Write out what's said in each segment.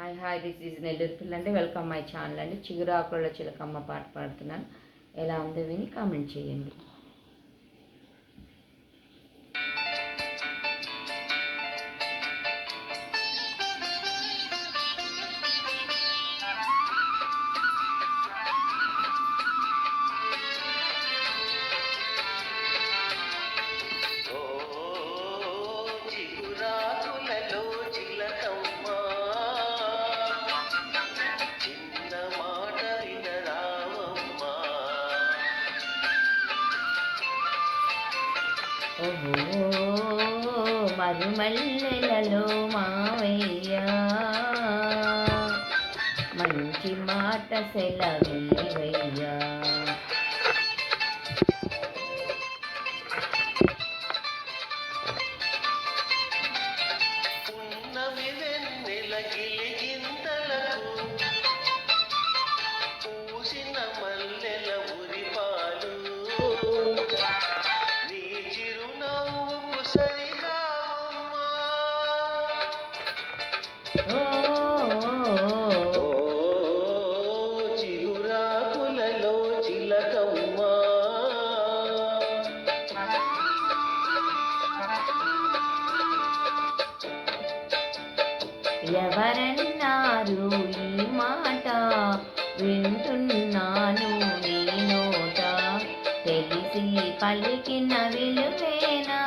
Hi hi this is Nellore పిల్ల అండి welcome my channel అండి చిగురాకుల చిలకమ్మ పాట పాడుతున్నాను. ఎలా ఉందో విని కామెంట్ చేయండి. ఓహో మరుమల్లెలలో మావయ్య. మంచి మాట సెలవయ్యా ఎవరన్నారు ఈ మాట? వింటున్నాను నీ నోట. తెలిసి పలికిన విలువేనా?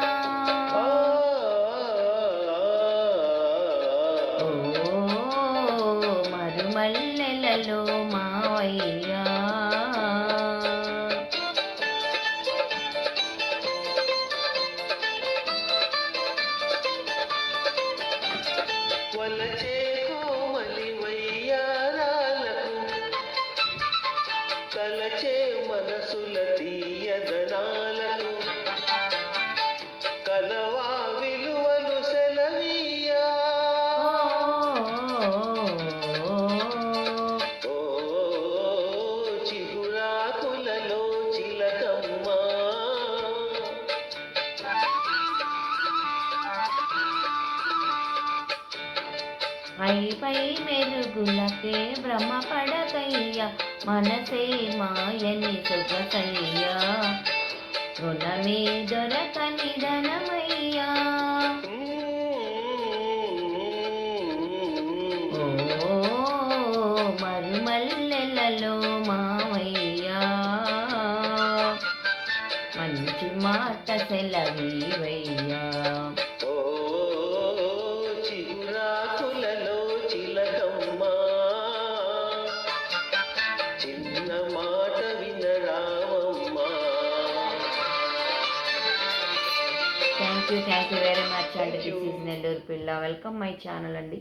ఓ మరుమల్లెలలో మావయ్యా. వలచే కోమలి వయ్యారాలకు కలచే మనసుల తీయదనాలకు. పై పై మెరుగులకే భ్రమ పడకయ్యా మనసే మాయని సొగసయ్యా రుణమే దొరకని ధనమయ్యా. మరుమల్లెలలో మావయ్యా. మంచి మాట సెలవీవయ్యా. చిన్న మాట thank you thank you very much అండి దిస్ ఈజ్ నెల్లూరు పిల్ల వెల్కమ్ మై ఛానల్ అండి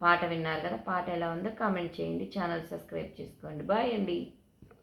పాట విన్నారు కదా పాట ఎలా ఉందో కామెంట్ చేయండి ఛానల్ సబ్స్క్రైబ్ చేసుకోండి. బాయ్ అండి